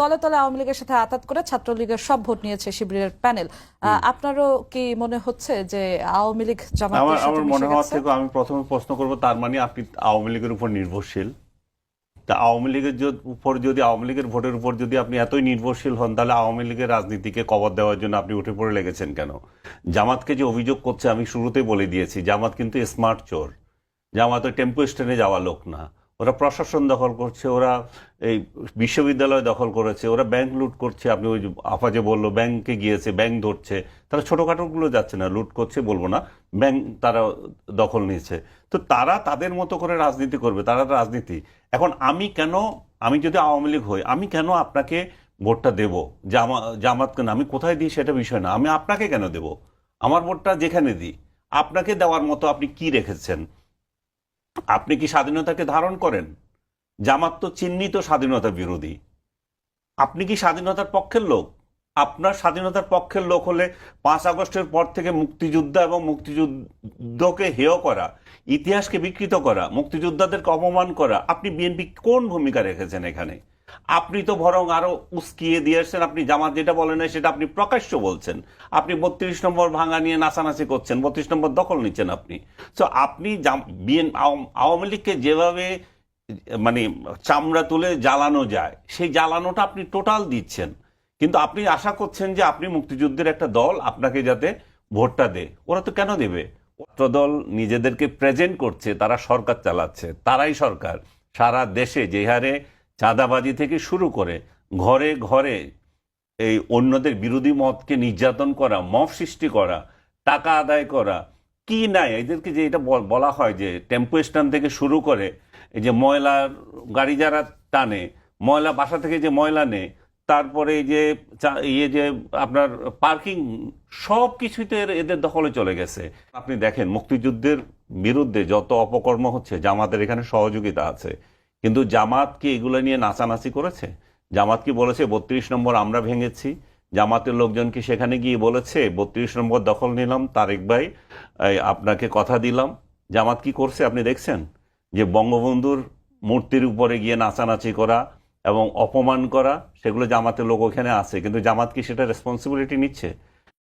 তলে তলে আওয়ামী লীগের সাথে আতাত করে ছাত্রলীগের সব ভোট নিয়েছে শিবিরের প্যানেল। আপনারও কি মনে হচ্ছে যে আওয়ামী লীগ আমার আমার মনে হওয়ার থেকে আমি প্রথমে প্রশ্ন করব তার মানে আপনি আওয়ামী লীগের উপর নির্ভরশীল। তা আওয়ামী লীগের যদি- উপর যদি আওয়ামী লীগের ভোটের উপর যদি আপনি এতই নির্ভরশীল হন তাহলে আওয়ামী লীগের রাজনীতিকে কবর দেওয়ার জন্য আপনি উঠে পড়ে লেগেছেন কেন? জামাতকে যে অভিযোগ করছে আমি শুরুতেই বলে দিয়েছি জামাত কিন্তু স্মার্ট চোর। জামাত টেম্পো স্ট্যান্ডে যাওয়া লোক না। ওরা প্রশাসন দখল করছে, ওরা এই বিশ্ববিদ্যালয় দখল করেছে, ওরা ব্যাংক লুট করছে, আপনি ওই আপা যে বলল ব্যাংকে গিয়েছে ব্যাংক ধরছে। তারা ছোটোখাটোগুলো যাচ্ছে না, লুট করছে বলব না ব্যাংক তারা দখল নিয়েছে। তো তারা তাদের মতো করে রাজনীতি করবে, তারা রাজনীতি। এখন আমি কেন, আমি যদি আওয়ামী লীগ হই, আমি কেন আপনাকে ভোটটা দেব? জামা, জামাত কেন, আমি কোথায় দিই সেটা বিষয় না, আমি আপনাকে কেন দেব? আমার ভোটটা যেখানে দিই, আপনাকে দেওয়ার মতো আপনি কি রেখেছেন? আপনি কি স্বাধীনতাকে ধারণ করেন? জামাত তো চিহ্নিত স্বাধীনতা বিরোধী। আপনি কি স্বাধীনতার পক্ষের লোক? আপনার স্বাধীনতার পক্ষের লোক হলে পাঁচ আগস্টের পর থেকে মুক্তিযোদ্ধা এবং মুক্তিযুদ্ধকে হেয় করা, ইতিহাসকে বিকৃত করা, মুক্তিযোদ্ধাদেরকে অপমান করা, আপনি বিএনপি কোন ভূমিকা রেখেছেন এখানে? আপনি তো বরং আরও উস্কিয়ে দিয়েছেন, আপনি জামাত যেটা বলেন সেটা আপনি প্রকাশ্য বলছেন। আপনি বত্রিশ নম্বর ভাঙা নিয়ে নাচানাচি করছেন, বত্রিশ নম্বর দখল নিচ্ছেন আপনি। তো আপনি আওয়াম- লীগকে যেভাবে মানে চামড়া তুলে জ্বালানো যায়, সেই জ্বালানোটা আপনি টোটাল দিচ্ছেন। কিন্তু আপনি আশা করছেন যে আপনি মুক্তিযুদ্ধের একটা দল আপনাকে যাতে ভোটটা দে ওরা তো কেন দেবে? দল নিজেদেরকে প্রেজেন্ট করছে, তারা সরকার চালাচ্ছে, তারাই সরকার। সারা দেশে যে হারে চাঁদাবাজি থেকে শুরু করে ঘরে ঘরে এই অন্যদের বিরোধী মতকে নির্যাতন করা, মব সৃষ্টি করা, টাকা আদায় করা, কি নাই? এদেরকে যে এটা বল- হয় যে টেম্পো স্ট্যান্ড থেকে শুরু করে এই যে ময়লার গাড়ি যারা টানে, ময়লা বাসা থেকে যে ময়লা নেয়, তারপরে এই যে ইয়ে যে আপনার পার্কিং, সব কিছুতে এদের দখলে চলে গেছে। আপনি দেখেন মুক্তিযুদ্ধের বিরুদ্ধে যত অপকর্ম হচ্ছে, জামাতের এখানে সহযোগিতা আছে। কিন্তু জামাত কি এগুলো নিয়ে নাচানাচি করেছে? জামাত কি বলেছে, বত্রিশ নম্বর আমরা ভেঙেছি জামাতের লোকজন কি সেখানে গিয়ে বলেছে, বত্রিশ নম্বর দখল নিলাম, তারেক ভাই আপনাকে কথা দিলাম জামাত কি করছে আপনি দেখছেন? যে বঙ্গবন্ধুর মূর্তির উপরে গিয়ে নাচানাচি করা এবং অপমান করা, সেগুলো জামাতের লোক ওখানে আছে। কিন্তু জামাত কি সেটা রেসপন্সিবিলিটি নিচ্ছে?